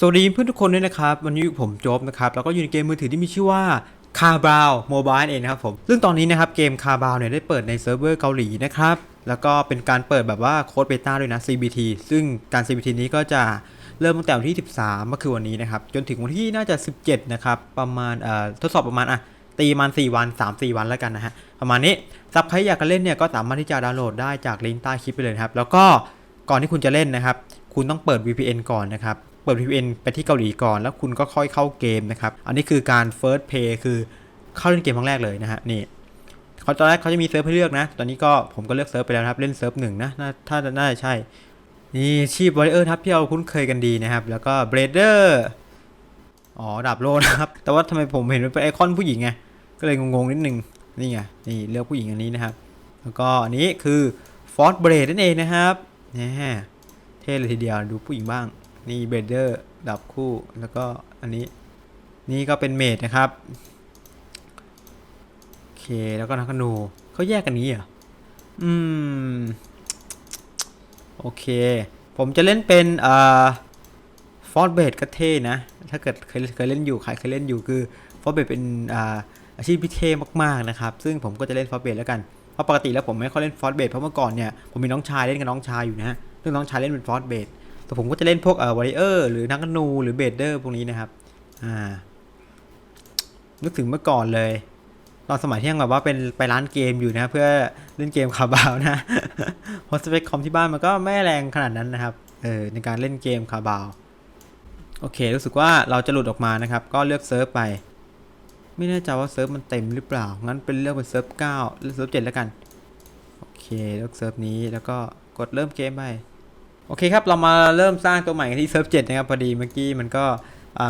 สวัสดีเพื่อนทุกคนด้วยนะครับ วันนี้ผมโจ๊บนะครับ แล้วก็อยู่ในเกมมือถือที่มีชื่อว่าคาบาวโมบายเองนะครับผมซึ่งตอนนี้นะครับเกมคาบาวเนี่ยได้เปิดในเซิร์ฟเวอร์เกาหลีนะครับ แล้วก็เป็นการเปิดแบบว่าโค้ดเบต้าด้วยนะ CBT ซึ่งการ CBT นี้ก็จะเริ่มตั้งแต่วันที่ 13 ก็คือวันนี้นะครับ จนถึงวันที่น่าจะ 17 นะครับ ประมาณเอ่อทดสอบประมาณอะตีประมัน4วัน 3-4 วันแล้วกันนะฮะ ประมาณนี้ซับใครอยากเล่นเนี่ยก็สามารถที่จะดาวน์โหลดได้จากลิงก์ใต้คลิปไปเลยครับ แล้วก็ก่อนที่คุณจะเล่นนะครับ คุณต้องเปิด VPN ก่อนนะครับ ปิด VPN ไปที่เกาหลีก่อน แล้วคุณก็ค่อยเข้าเกมนะครับ อันนี้คือการ first play คือเข้าเล่นเกมครั้งแรกเลยนะฮะนี่เขาตอนแรกเขาจะมีเซิร์ฟให้เลือกนะ ตอนนี้ก็ผมก็เลือกเซิร์ฟไปแล้วครับ เล่นเซิร์ฟหนึ่งนะน่าถ้าน่าจะใช่ นี่ชีพวอริเออร์ครับที่เราคุ้นเคยกันดีนะครับ แล้วก็เบรเดอร์อ๋อดาบโลนะครับ แต่ว่าทำไมผมเห็นมันเป็นไอคอนผู้หญิงไง ก็เลยงงๆนิดนึง นี่ไง นี่เลือกผู้หญิงอันนี้นะครับ แล้วก็อันนี้คือฟอร์ b เบรดนั่นเองนะครับนี่เท่เลยทีเดียว ดูผู้หญิงบ้าง นี่เบเดอร์ดับคู่แล้วก็อันนี้นี่ก็เป็นเมดนะครับโอเคแล้วก็นักนูเขาแยกกันนี้เหรออืมโอเค ผมจะเล่นเป็นเอ่อฟอร์เบดก็เท่นะ ถ้าเกิดเคยเคยเล่นอยู่ใครเคยเล่นอยู่คือฟอร์เบดเป็นอ่าอาชีพที่เท่มากๆนะครับ ซึ่งผมก็จะเล่นฟอร์เบดแล้วกันเพราะปกติแล้วผมไม่ค่อยเล่นฟอร์เบดเพราะเมื่อก่อนเนี่ยผมมีน้องชายเล่นกับน้องชายอยู่นะฮะซึ่งน้องชายเล่นเป็นฟอร์เบด แต่ผมก็จะเล่นพวกเอ่อวอริเออร์หรือนักนูหรือเบดเดอร์พวกนี้นะครับ อ่า นึกถึงเมื่อก่อนเลย ตอนสมัยที่ยังแบบว่าเป็นไปร้านเกมอยู่นะ เพื่อเล่นเกมคาบาวนะเพราะสเปคคอมที่บ้านมันก็ไม่แรงขนาดนั้นนะครับ เออในการเล่นเกมคาบาว โอเค รู้สึกว่าเราจะหลุดออกมานะครับ ก็เลือกเซิร์ฟไป ไม่แน่ใจว่าเซิร์ฟมันเต็มหรือเปล่า งั้นเป็นเลือกเป็นเซิร์ฟ9หรือเซิร์ฟ7แล้วกัน โอเค เลือกเซิร์ฟนี้แล้วก็กดเริ่มเกมไป โอเคครับ เรามาเริ่มสร้างตัวใหม่ที่เซิร์ฟ7นะครับ พอดีเมื่อกี้มันก็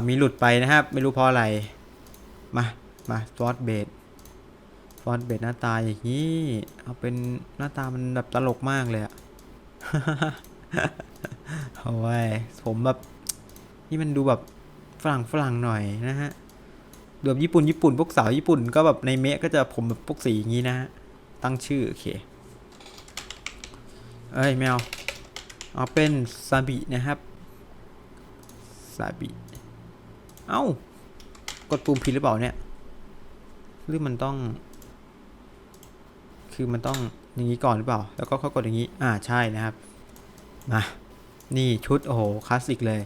มีหลุดไปนะครับ ไม่รู้เพราะอะไร มา มาฟอสเบดฟอสเบดหน้าตาอย่างนี้ เอาเป็นหน้าตามันแบบตลกมากเลยอะโอ้ยผมแบบนี่มันดูแบบฝรั่งฝรั่งหน่อยนะฮะดูแบบญี่ปุ่นญี่ปุ่นพวกสาวญี่ปุ่นก็แบบในเมะก็จะผมแบบพวกสีอย่างนี้นะฮะตั้งชื่อโอเค เอ้ยแมว เอาเป็นซาบินะครับซาบิเอ้ากดปุ่มผิดหรือเปล่าเนี่ย หรือมันต้อง คือมันต้องอย่างนี้ก่อนหรือเปล่า แล้วก็ค่อยกดอย่างนี้ อ่าใช่นะครับ มา นี่ชุด โอ้โห คลาสสิกเลย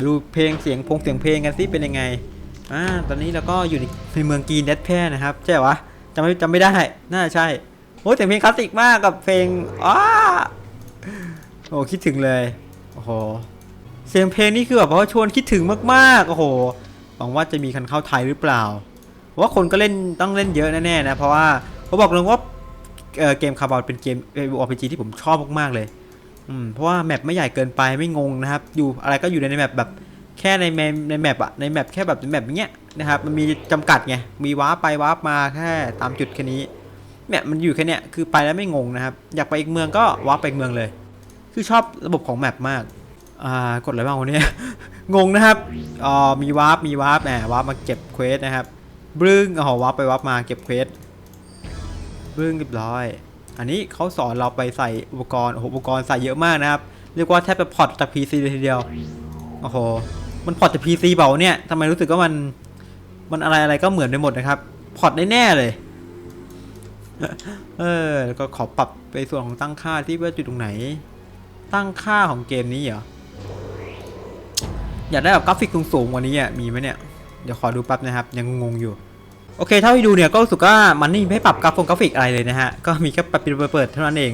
ดูเพลงเสียงพงเสียงเพลงกันสิเป็นยังไง อ่า ตอนนี้เราก็อยู่ในเมืองกรีนเดดแพร่นะครับ ใช่ปะจำไม่จำไม่ได้ น่าใช่ โอ้ยแต่เพลงคลาสสิกมากกับเพลงอ้า โอ้คิดถึงเลย โอ้โห เสียงเพลงนี่คือแบบว่าชวนคิดถึงมากๆ โอ้โห หวังว่าจะมีคันเข้าไทยหรือเปล่าเพราะว่าคนก็เล่นต้องเล่นเยอะแน่ๆนะ เพราะว่าเขาบอกเลยว่าเเกมคาร์บอนเป็นเกมเอ r p g ที่ผมชอบมากๆเลย อืม เพราะว่าแมปไม่ใหญ่เกินไปไม่งงนะครับ อยู่อะไรก็อยู่ในแมปแบบแค่ในแมปในแมปอะในแมปแค่แบบในแมปอย่างเงี้ยนะครับ มันมีจำกัดไง มีว้าไปว้ามาแค่ตามจุดแค่นี้ เนี่ยมันอยู่แค่เนี้ยคือไปแล้วไม่งงนะครับ อยากไปอีกเมืองก็วาร์ปไปอีกเมืองเลย คือชอบระบบของแมปมากอ่ากดอะไรบ้างวันนี้ งงนะครับอ๋อมีวาร์ปมีวาร์ปแหมวาร์ปมาเก็บเควสนะครับบึ้งอ๋อวาร์ปไปวาร์ปมาเก็บเควสบึ้งเรียบร้อย อันนี้เขาสอนเราไปใส่อุปกรณ์โอ้โหอุปกรณ์ใส่เยอะมากนะครับ เรียกว่าแทบจะพอร์ตจาก PC เลยทีเดียวโอ้โหมันพอร์ตจาก PC เปล่าเนี่ยทำไมรู้สึกว่ามันมันอะไรอะไรก็เหมือนไปหมดนะครับพอร์ตได้แน่เลย เออ แล้วก็ขอปรับไปส่วนของตั้งค่าที่ว่าจุดตรงไหน ตั้งค่าของเกมนี้เหรอ อยากได้แบบกราฟิกสูงๆกว่านี้อะ มีไหมเนี่ย เดี๋ยวขอดูแป๊บนะครับ ยังงงอยู่ โอเค เท่าที่ดูเนี่ยก็รู้สึกว่ามันนี่ไม่ให้ปรับกราฟงกราฟิกอะไรเลยนะฮะ ก็มีแค่ปรับปิดเปิดเท่านั้นเอง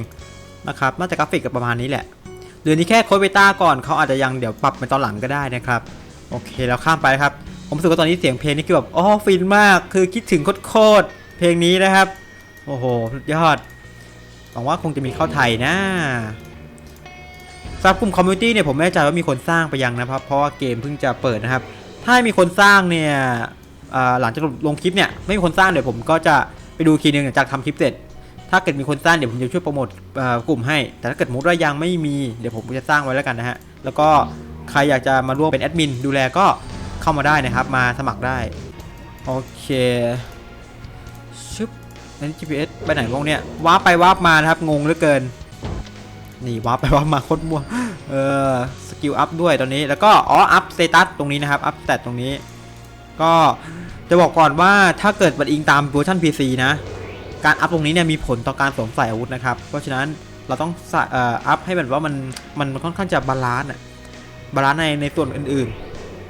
นะครับ น่าจะกราฟิกกับประมาณนี้แหละเดือนนี้แค่โค้ดเบต้าก่อนเขาอาจจะยังเดี๋ยวปรับในตอนหลังก็ได้นะครับ โอเคแล้วข้ามไปครับ ผมรู้สึกว่าตอนนี้เสียงเพลงนี่คือแบบอ๋อฟินมาก คือคิดถึงโคตรเพลงนี้นะครับ โอ้โห สุดยอด หวังว่าคงจะมีเข้าไทยนะสำหรับกลุ่มคอมมูนิตี้เนี่ยผมไม่แน่ใจว่ามีคนสร้างไปยังนะครับ เพราะว่าเกมเพิ่งจะเปิดนะครับ ถ้ามีคนสร้างเนี่ยหลังจากลงคลิปเนี่ยไม่มีคนสร้างเดี๋ยวผมก็จะไปดูคีนึงหลังจากทำคลิปเสร็จ ถ้าเกิดมีคนสร้างเดี๋ยวผมจะช่วยโปรโมทกลุ่มให้ แต่ถ้าเกิดมมติว่ายังไม่มีเดี๋ยวผมจะสร้างไว้แล้วกันนะฮะ แล้วก็ใครอยากจะมาร่วมเป็นแอดมินดูแลก็เข้ามาได้นะครับ มาสมัครได้ โอเค นั่น GPS ไปไหนวงเนี่ยว้าไปว้ามานะครับงงเหลือเกิน นี่ว้าไปว้ามาโคตรมั่วเออสกิลอัพด้วยตอนนี้แล้วก็อ๋ออัพสเตตัสตรงนี้นะครับอัพสเตตตรงนี้ ก็จะบอกก่อนว่าถ้าเกิดบันอิงตามเวอร์ชัน PC นะ การอัพตรงนี้เนี่ยมีผลต่อการสวมใส่อาวุธนะครับ เพราะฉะนั้นเราต้องอ,อ,อัพให้แบบว่ามันมันค่อนข้างจะบาลานซ์อะบาลานซ์ในในส่วนอื่นๆ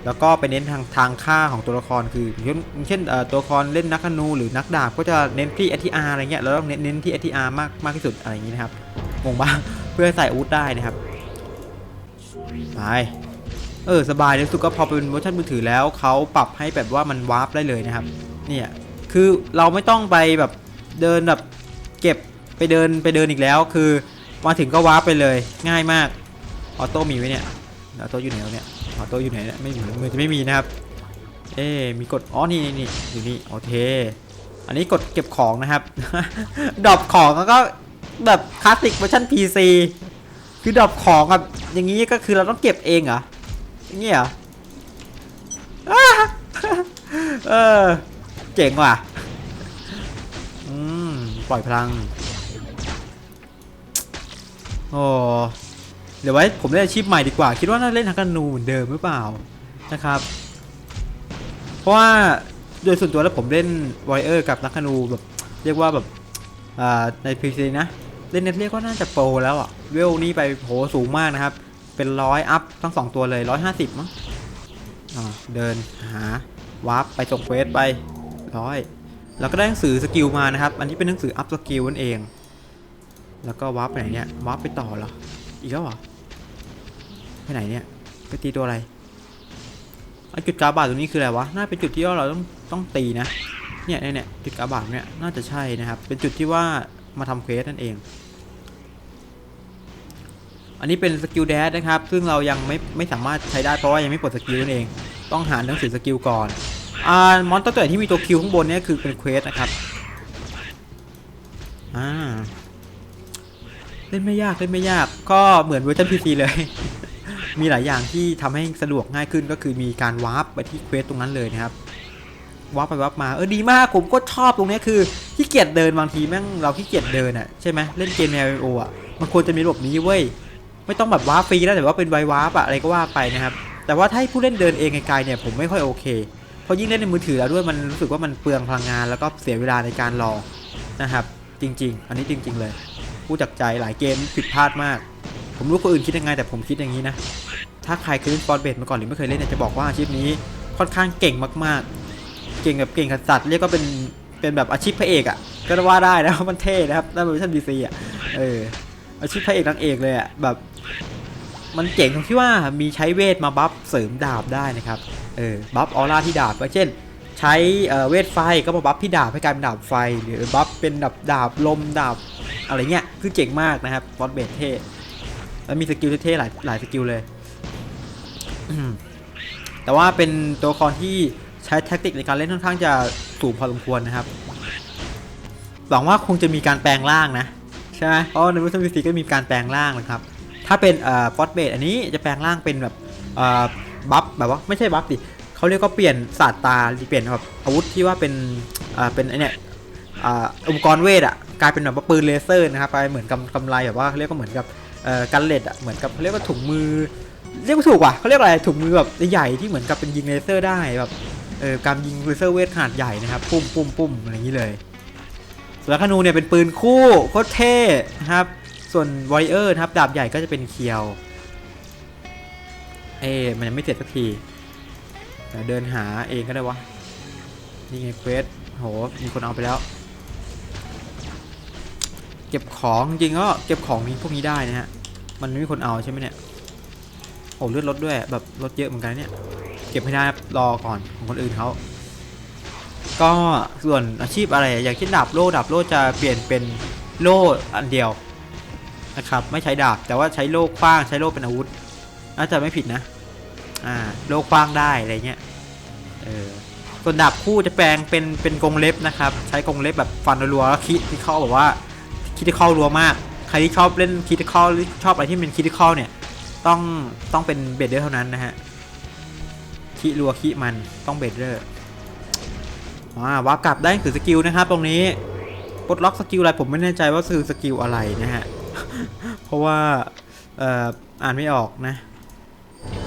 แล้วก็ไปเน้นทางทางค่าของตัวละครคือเช่นเช่นตัวละครเล่นนักธนูหรือนักดาบก็จะเน้นที่ ATR อะไรเงี้ยเราต้องเน้นเน้นที่ ATR มากมากที่สุดอะไรอย่างงี้นะครับงงปะเพื่อใส่อาวุธได้นะครับไปเออสบายเลยรู้สุดก็พอเป็นเวอร์ชันมือถือแล้วเขาปรับให้แบบว่ามันวาร์ปได้เลยนะครับเนี่ยคือเราไม่ต้องไปแบบเดินแบบเก็บไปเดินไปเดินอีกแล้ว คือมาถึงก็วาร์ปไปเลยง่ายมากออโต้มีไหมเนี่ยออโต้อยู่ไหนเนี่ย โต้อยู่ไหนนี่ยไม่มีเหมือนจะไม่มีนะครับ เอ๊มีกด อ๋อ นี่นี่นอยู่นี่โอเค อันนี้กดเก็บของนะครับ ดรอปของแล้วก็แบบคลาสสิกเวอร์ชัน PC คือดรอปของแบบอย่างนี้ก็คือเราต้องเก็บเองเหรออย่างนี้เหรอเออ เจ๋งว่ะ อืม ปล่อยพลัง โอ้ เดี๋ยวไว้ผมเล่นอาชีพใหม่ดีกว่า คิดว่าน่าเล่นทักกันนูเหมือนเดิมหรือเปล่านะครับ เพราะว่าโดยส่วนตัวแล้วผมเล่นไวเออร์กับนักธนูแบบเรียกว่าแบบในพีซีนะเล่นเน็ตเรียกว่าน่าจะโปรแล้วอะเวลนี่ไปโหสูงมากนะครับ เป็นร้อยอัพทั้งสองตัวเลยร้อยห้าสิบมั้งเดินหาวาร์ปไปส่งเควสไปร้อยแล้วก็ได้หนังสือสกิลมานะครับ อันนี้เป็นหนังสืออัพสกิลนั่นเอง แล้วก็วาร์ปไปไหนเนี่ยวาร์ปไปต่อเหรอ อีกแล้วเหรอ ไปไหนเนี่ย ไปตีตัวอะไรไอจุดกาบาดตรงนี้คืออะไรวะ น่าเป็นจุดที่เราต้องต้องตีนะเนี่ยเนี่ยเนี่ยจุดกาบาดเนี่ยน่าจะใช่นะครับ เป็นจุดที่ว่ามาทำเควสนั่นเอง อันนี้เป็นสกิลแดชนะครับ ซึ่งเรายังไม่ไม่สามารถใช้ได้เพราะว่ายังไม่ปลดสกิลนั่นเอง ต้องหาหนังสือสกิลก่อน อ่ามอนสเตอร์ตัวที่มีตัวคิวข้างบนเนี่ยคือเป็นเควสนะครับ อ่าเล่นไม่ยากเล่นไม่ยากก็เหมือนเวอร์ชันพีซีเลย มีหลายอย่างที่ทำให้สะดวกง่ายขึ้นก็คือมีการวาร์ปไปที่เควสตรงนั้นเลยนะครับวาร์ปไปวาร์ปมาเออดีมากผมก็ชอบตรงนี้คือขี้เกียจเดินบางทีแม่งเราขี้เกียจเดินอะใช่ไหมเล่นเกมแนวโออะมันควรจะมีระบบนี้เว้ยไม่ต้องแบบวาร์ปฟรีแล้วแต่ว่าเป็นไววาร์ปอะอะไรก็ว่าไปนะครับแต่ว่าถ้าให้ผู้เล่นเดินเองไกลๆเนี่ยผมไม่ค่อยโอเคเพราะยิ่งเล่นในมือถือแล้วด้วยมันรู้สึกว่ามันเปลืองพลังงาน แล้วก็เสียเวลาในการรอนะครับ จริง ๆ อันนี้จริง ๆ เลยพูดจากใจหลายเกมผิดพลาดมาก ผมรู้คนอื่นคิดยังไงแต่ผมคิดอย่างนี้นะ ถ้าใครเคยเล่นฟอร์เบสมาก่อนหรือไม่เคยเล่นเนี่ยจะบอกว่าอาชีพนี้ค่อนข้างเก่งมากๆ เก่งแบบเก่งขัดสัตว์เรียกก็เป็นเป็นแบบอาชีพพระเอกอะ่ะก็ว่าได้นะมันเท่นะครับนั่นเป็นเวอร์ชันดีซีอะเอออาชีพพระเอกนางเอกเลยอะ่ะแบบมันเจ๋งตรงที่ว่ามีใช้เวทมาบัฟเสริมดาบได้นะครับ เออ บัฟออร่าที่ดาบเช่น ใช้เอ่อเวทไฟก็มาบัฟที่ดาบให้กลายเป็นดาบไฟ หรือบัฟเป็นดาบดาบลมดาบอะไรเงี้ย คือเจ๋งมากนะครับฟอสเบทเท่ แล้วมีสกิลเท่ๆหลายหลายสกิลเลย แต่ว่าเป็นตัวละครที่ใช้แท็กติกในการเล่นค่อนข้างจะสูงพอสมควรนะครับ หวังว่าคงจะมีการแปลงร่างนะ ใช่ไหมเพราะในวิทยาศาสตร์ก็มีการแปลงร่างนะครับ ถ้าเป็นเอ่อฟอสเบทอันนี้จะแปลงร่างเป็นแบบเอ่อบัฟแบบว่าไม่ใช่บัฟดิเขาเรียกว่าเปลี่ยนศาสตร์ตาเปลี่ยนแบบอาวุธที่ว่าเป็นอ่าเป็นไอเนี่ยอุปกรณ์เวทอะกลายเป็นแบบปืนเลเซอร์นะครับไปเหมือนกำกำไรแบบว่าเขาเรียกว่าเหมือนกับ กันเลดอะเหมือนกับเขาเรียกว่าถุงมือ เรียกว่าถูกว่ะเขาเรียกอะไรถุงมือแบบใหญ่ที่เหมือนกับเป็นยิงเลเซอร์ได้แบบเออการยิงเลเซอร์เวทขนาดใหญ่นะครับปุ้มปุ้มปุ้มอะไรอย่างนี้เลยส่วนธนูเนี่ยเป็นปืนคู่โคตรเท่นะครับส่วนวอริเออร์นะครับดาบใหญ่ก็จะเป็นเคียวเอ๊มันยังไม่เสร็จสักทีเดี๋ยวเดินหาเองก็ได้วะนี่ไงเควสโหมีคนเอาไปแล้ว เก็บของจริงก็เก็บของนี้พวกนี้ได้นะฮะ มันไม่มีคนเอาใช่ไหมเนี่ยโอ้เลือดลดด้วยแบบลดเยอะเหมือนกันเนี่ย เก็บไม่ได้รอก่อนของคนอื่นเขาก็ส่วนอาชีพอะไรอย่างเช่นดาบโล่ดาบโล่จะเปลี่ยนเป็นโล่อันเดียวนะครับไม่ใช้ดาบแต่ว่าใช้โล่คว้างใช้โล่เป็นอาวุธน่าจะไม่ผิดนะอ่าโล่คว้างได้อะไรเงี้ยเออส่วนดาบคู่จะแปลงเป็นเป็นกรงเล็บนะครับ ใช้กรงเล็บแบบฟันรัวแล้วคิดที่เข้าแบบว่าคิดที่เข้ารัวมาก รที่ชอบเล่นคิดที่เข้าหรือชอบอะไรที่เป็นคิดที่เข้าเนี่ย ต้องต้องเป็นเบดเดอร์เท่านั้นนะฮะคิรัวคิมันต้องเบดเดอร์อ่าวากลับได้คือสกิลนะครับ ตรงนี้ปลดล็อกสกิลอะไรผมไม่แน่ใจว่าคือสกิลอะไรนะฮะ เพราะว่าเอ่ออ่านไม่ออกนะ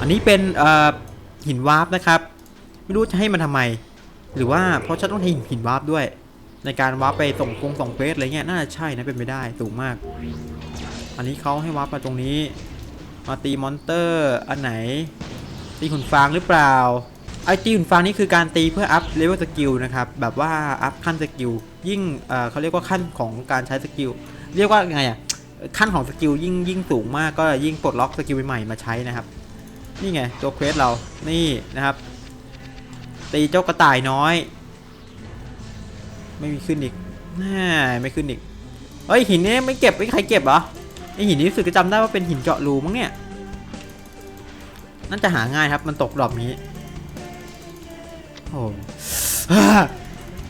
อันนี้เป็นเอ่อหินวาร์ปนะครับ ไม่รู้จะให้มันทำไม หรือว่าเพราะฉันต้องให้หินวาร์ปด้วย ในการวาร์ปไปส่งคงส่งเควสอะไรเงี้ยน่าจะใช่นะเป็นไปได้สูงมาก อันนี้เขาให้วาร์ปมาตรงนี้ มาตีมอนเตอร์อันไหน ตีหุ่นฟางหรือเปล่าไอตีหุ่นฟางนี่คือการตีเพื่ออัพเลเวลสกิลนะครับแบบว่าอัพขั้นสกิลยิ่งเอ่อเขาเรียกว่าขั้นของการใช้สกิลเรียกว่าไงอะขั้นของสกิลยิ่งยิ่งสูงมากก็ยิ่งปลดล็อกสกิลใหม่ๆมาใช้นะครับ นี่ไงตัวเควสเรานี่นะครับ ตีเจ้ากระต่ายน้อย ไม่มีขึ้นอีกแน่ไม่ขึ้นอีกเฮ้ยหินนี้ไม่เก็บไม่ใครเก็บเหรอไอหินนี้รู้สึกจะจำได้ว่าเป็นหินเจาะรูมั้งเนี่ยน่าจะหาง่ายครับ มันตกดอกนี้โอ้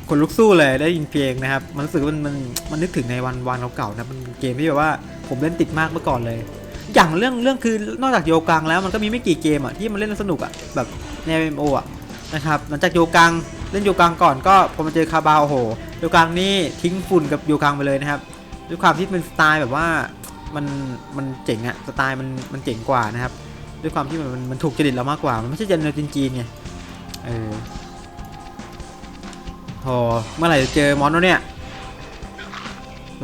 คนลุกสู้เลยได้ยินเพลงนะครับ มันรู้สึกมันมันมันนึกถึงในวันวันเก่าๆนะมันเกมที่แบบว่าผมเล่นติดมากเมื่อก่อนเลย อย่างเรื่องเรื่องคือนอกจากโยกังแล้วมันก็มีไม่กี่เกมอะที่มันเล่นสนุกอะแบบใน MMO อะนะครับหลังจากโยกัง เล่นโยกังก่อนก็พอมาเจอคาบาโอ้โหโยกังนี่ทิ้งฝุ่นกับโยกังไปเลยนะครับด้วยความที่เป็นสไตล์แบบว่ามันมันเจ๋งอะสไตล์มันมันเจ๋งกว่านะครับ ด้วยความที่มันมันถูกจริตเรามากกว่า มันไม่ใช่เจนเนอร์จีนไงเออโหเมื่อไหร่จะเจอมอนวเนี่ย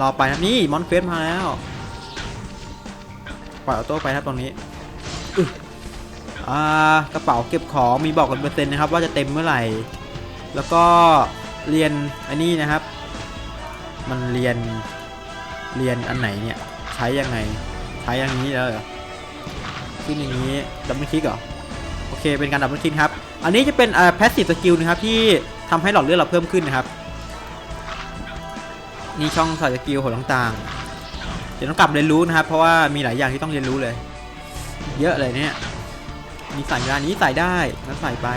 รอไปนะนี่มอนเควสมาแล้วปล่อยออโต้ไปครับตรงนี้อ่ากระเป๋าเก็บของมีบอกกันเปอร์เซ็นต์นะครับ ว่าจะเต็มเมื่อไหร่ แล้วก็เรียนอันนี้นะครับ มันเรียนเรียนอันไหนเนี่ย ใช้ยังไง ใช้อย่างนี้แล้วเหรอขึ้นอย่างนี้ดับเบิลคลิกเหรอโอเคเป็นการดับเบิลคลิกครับ อันนี้จะเป็นอ่าแพสซีฟสกิลนะครับที่ทำให้หลอดเลือดเราเพิ่มขึ้นนะครับนี่ช่องใส่สกิลหัวต่างๆเดี๋ยวต้องกลับเรียนรู้นะครับ เพราะว่ามีหลายอย่างที่ต้องเรียนรู้เลย เยอะเลยเนี่ยมีใส่เวลานี้ใส่ได้งั้นใส่ไป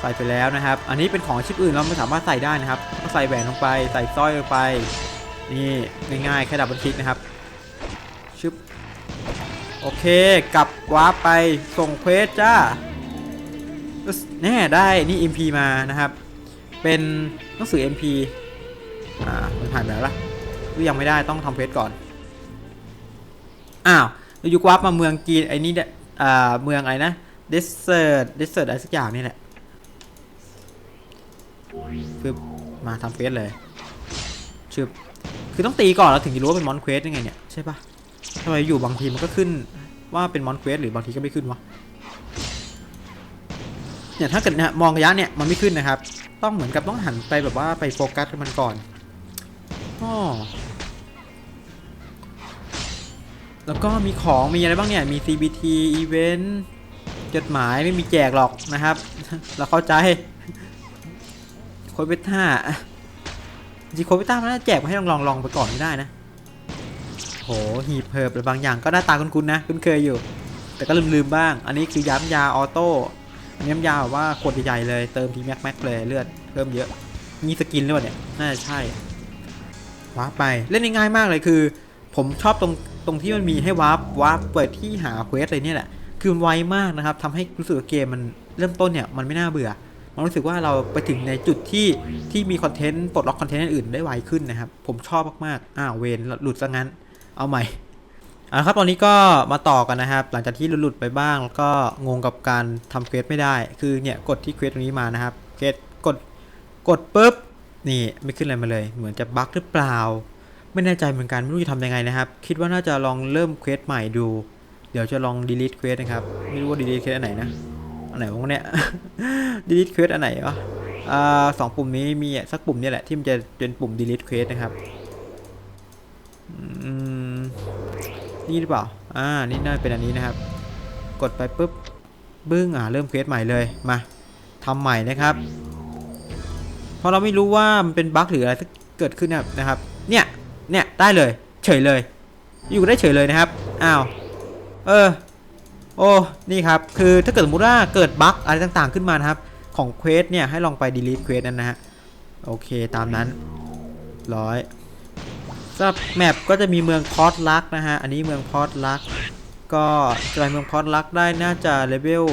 ใส่ไปแล้วนะครับ อันนี้เป็นของชิปอื่นเราไม่สามารถใส่ได้นะครับก็ใส่แหวนลงไป ใส่สร้อยลงไป นี่ง่ายๆแค่ดับเบิลคลิกนะครับชึบโอเคกลับวาร์ปไปส่งเควสจ้าแน่ได้นี่ MP มานะครับ เป็นหนังสือ MP อ่ามันผ่านไปแล้วล่ะยังไม่ได้ต้องทำเพจก่อนอ้าวเราอยู่กวาร์ปมาเมืองกีนไอ้นี่เนี่ยอ่าเมืองอะไรนะเดสเซอร์เดสเซอร์อะไรสักอย่างนี่แหละ ปึ๊บมาทำเควสเลยชึบคือต้องตีก่อนแล้วถึงจะรู้ว่าเป็นมอนเควสยังไงเนี่ยใช่ปะทำไมอยู่บางทีมันก็ขึ้นว่าเป็นมอนเควสหรือบางทีก็ไม่ขึ้นวะเนี่ยถ้าเกิดนี่ยมองระยะเนี่ยมันไม่ขึ้นนะครับ ต้องเหมือนกับต้องหันไปแบบว่าไปโฟกัสกับมันก่อนอ๋อแล้วก็มีของมีอะไรบ้างเนี่ย มี CBT Event จดหมายไม่มีแจกหรอกนะครับ เราเข้าใจ คดเบต้าจริงโคดเบต้ามันน่าแจกมาให้ลองลองลองไปก่อนไม่ได้นะโหหีบเพิบอะไรบางอย่างก็หน้าตาคุ้นๆนะคุ้นเคยอยู่ แต่ก็ลืมๆบ้าง อันนี้คือย้ำยาออโต้อันนี้ย้ำยาแบบว่าขวดใหญ่ๆเลยเติมทีแม็กแม็กเลยเลือดเพิ่มเยอะมีสกินหรือเปล่าเนี่ยน่าจะใช่วาร์ปไปเล่นง่ายมากเลยคือ ผมชอบตรงตรงที่มันมีให้วาร์ปวาร์ปเปิดที่หาเควสอะไรเนี่ยแหละคือมันไวมากนะครับทำให้รู้สึกว่าเกมมันเริ่มต้นเนี่ยมันไม่น่าเบื่อ มันรู้สึกว่าเราไปถึงในจุดที่ที่มีคอนเทนต์ปลดล็อกคอนเทนต์อื่นได้ไวขึ้นนะครับ ผมชอบมากๆอ้าวเวนหลุดซะงั้น เอาใหม่อะครับตอนนี้ก็มาต่อกันนะครับ หลังจากที่หลุดไปบ้างแล้วก็งงกับการทำเควสไม่ได้ คือเนี่ยกดที่เควสตรงนี้มานะครับเควสกดกดปุ๊บนี่ไม่ขึ้นอะไรมาเลย เหมือนจะบั๊กหรือเปล่า ไม่แน่ใจเหมือนกันไม่รู้จะทำยังไงนะครับ คิดว่าน่าจะลองเริ่มเควสใหม่ดู เดี๋ยวจะลอง delete เควสนะครับ ไม่รู้ว่า delete เควสอันไหนนะ ไหนวะเนี่ย delete เควสอันไหนวะอ่าสองปุ่มนี้มีสักปุ่มเนี่ยแหละที่มันจะเป็นปุ่ม delete เควสนะครับอืมนี่หรือเปล่า อ่า นี่น่าจะเป็นอันนี้นะครับ กดไปปุ๊บ บึ้ง อ่า เริ่มเควสใหม่เลย มาทำใหม่นะครับ เพราะเราไม่รู้ว่ามันเป็นบั๊กหรืออะไรที่เกิดขึ้นนะครับ เนี่ย เนี่ย ได้เลย เฉยเลย อยู่ได้เฉยเลยนะครับ อ้าว เออ โอ้นี่ครับคือถ้าเกิดสมมติว่าเกิดบั๊กอะไรต่างๆขึ้นมานะครับ ของเควสเนี่ยให้ลองไป delete เควสนั้นนะฮะโอเคตามนั้นร้อยสำหรับแมปก็จะมีเมืองพอร์ตลักนะฮะ อันนี้เมืองพอร์ตลัก ก็จะไปเมืองพอร์ตลักได้น่าจะเลเวล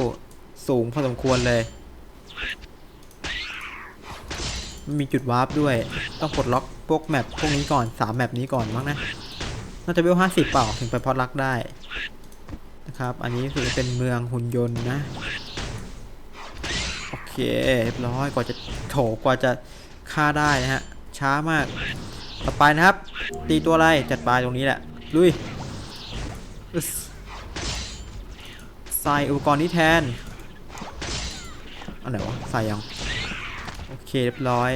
สูงพอสมควรเลย มีจุดวาร์ปด้วย ต้องปลดล็อกพวกแมปพวกนี้ก่อน 3 แมปนี้ก่อนมั้งนะ น่าจะเวลห้าสิบเปล่า ถึงไปพอดรักได้ นะครับ อันนี้คือเป็นเมืองหุ่นยนต์นะ โอเคเรียบร้อยกว่าจะโถกว่าจะฆ่าได้นะฮะ ช้ามาก ต่อไปนะครับ ตีตัวอะไรจัดไปตรงนี้แหละ ลุยใส่อุปกรณ์นี้แทนอันไหนวะใส่ยัง โอเคเรียบร้อย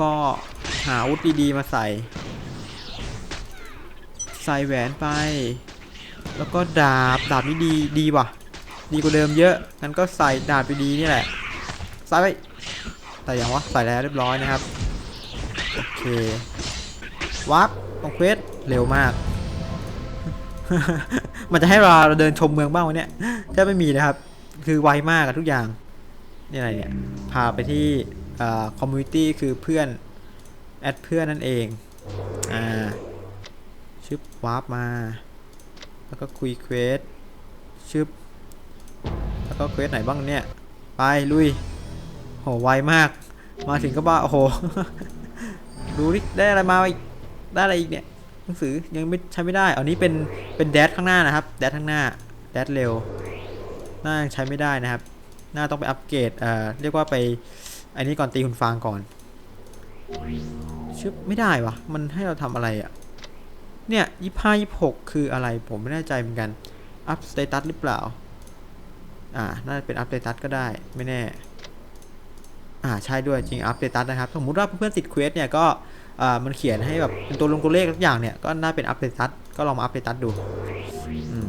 ก็หาอาวุธดีๆมาใส่ ใส่แหวนไป แล้วก็ดาบ ดาบนี่ดีดีว่ะ ดีกว่าเดิมเยอะ งั้นก็ใส่ดาบดีๆนี่แหละ ใส่ไป แต่อย่างวะ ใส่แล้วเรียบร้อยนะครับ โอเค วับตรงเควสเร็วมาก มันจะให้เราเราเดินชมเมืองบ้างวะเนี่ยแทบไม่มีนะครับ คือไวมากอะทุกอย่าง นี่อะไรเนี่ย พาไปที่คอมมูนิตี้คือเพื่อน แอดเพื่อนนั่นเอง ชึบวาร์ปมา แล้วก็คุยเควสชึบแล้วก็เควสไหนบ้างเนี่ย ไป ลุยโหไวมาก มาถึงก็บ้าโอ้โห ดูดิได้อะไรมาอีกได้อะไรอีกเนี่ยหนังสือยังไม่ใช้ไม่ได้ อันนี้เป็นเป็นแดดข้างหน้านะครับแดดข้างหน้าแดดเร็วน่ายังใช้ไม่ได้นะครับ น่าต้องไปอัปเกรดเอ่อเรียกว่าไปอันนี้ก่อนตีคุณฟางก่อนชึบไม่ได้วะมันให้เราทำอะไรอะ่ะ เนี่ยยี่ห้ายี่หกคืออะไรผมไม่แน่ใจเหมือนกัน อัพสเตตัสหรือเปล่า อ่า น่าจะเป็นอัพสเตตัสก็ได้ ไม่แน่ อ่า ใช่ด้วยจริงอัพสเตตัสนะครับ สมมติว่าเพื่อนๆติดเควสเนี่ยก็ อ่า มันเขียนให้แบบเป็นตัวลงตัวเลขทุกอย่างเนี่ย ก็น่าเป็นอัพสเตตัส ก็ลองมาอัพสเตตัสดู อืม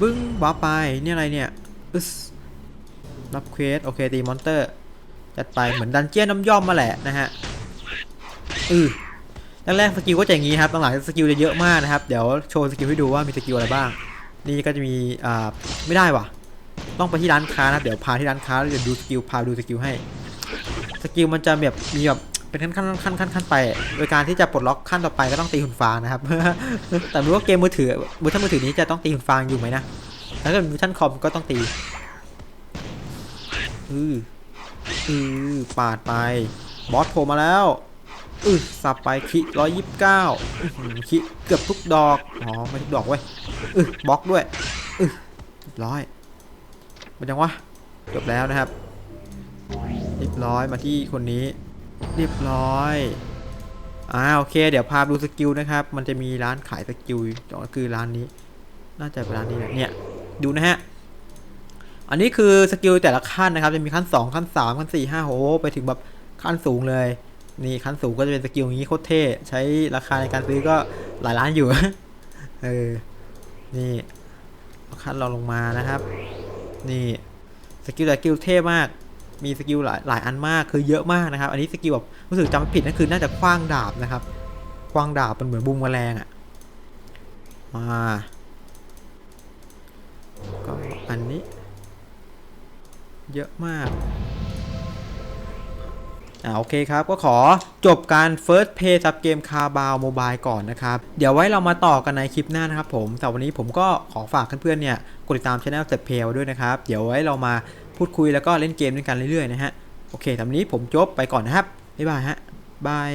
บึ้งว้าร์ปไปนี่ยอะไรเนี่ย อึสรับเควส โอเคตีมอนเตอร์ จัดไป เหมือนดันเจี้ยนน้ำย่อมมาแหละนะฮะ อือ แรกๆสกิลก็จะอย่างนี้ครับหลังๆสกิลจะเยอะมากนะครับ เดี๋ยวโชว์สกิลให้ดูว่ามีสกิลอะไรบ้าง นี่ก็จะมีอ่าไม่ได้ว่ะ ต้องไปที่ร้านค้านะ เดี๋ยวพาที่ร้านค้าแล้วเดี๋ยวดูสกิลพาดูสกิลให้ สกิลมันจะแบบมีแบบเป็นขั้นขั้นขั้นขั้นขั้นไป โดยการที่จะปลดล็อกขั้นต่อไปก็ต้องตีหุ่นฟางนะครับ แต่ไม่รู้ว่าเกมมือถือมือถือมือถือนี้จะต้องตีหุ่นฟางอยู่ไหมนะถ้าเกิดมือท่านคอมก็ต้องตีอืออือปาดไป บอสโผล่มาแล้ว อือสับไปคิร้อยยี่สิบเก้าคิเกือบทุกดอกอ๋อไม่ทุกดอกเว้ยอือบล็อกด้วยอือร้อยมันยังวะจบแล้วนะครับ เรียบร้อยมาที่คนนี้ เรียบร้อยอ่าโอเค เดี๋ยวพาดูสกิลนะครับ มันจะมีร้านขายสกิลก็คือร้านนี้ น่าจะเป็นร้านนี้แหละเนี่ยดูนะฮะอันนี้คือสกิลแต่ละขั้นนะครับ จะมีขั้น 2 ขั้น 3 ขั้น 4 5โหไปถึงแบบขั้นสูงเลย นี่ขั้นสูงก็จะเป็นสกิลอย่างนี้โคตรเท่ ใช้ราคาในการซื้อก็หลายล้านอยู่ เออ นี่ขั้นเราลงมานะครับ นี่สกิลแต่สกิลเท่มาก มีสกิลหลายหลายอันมากคือเยอะมากนะครับ อันนี้สกิลแบบรู้สึกจำไม่ผิดนั่นคือน่าจะคว้างดาบนะครับ คว้างดาบเป็นเหมือนบุมแมลงอะ่ะ มาก็อันนี้ เยอะมาก อ่าโอเคครับ ก็ขอจบการ First Play ซับเกมคาบาวโมบายก่อนนะครับ เดี๋ยวไว้เรามาต่อกันในคลิปหน้านะครับผมแต่วันนี้ผมก็ขอฝากเพื่อนๆเนี่ยกดติดตามช่องเซ็ตเพลด้วยนะครับ เดี๋ยวไว้เรามาพูดคุยแล้วก็เล่นเกมด้วยกันเรื่อยๆนะฮะโอเคตอนนี้ผมจบไปก่อนนะครับบ๊ายบายฮะบาย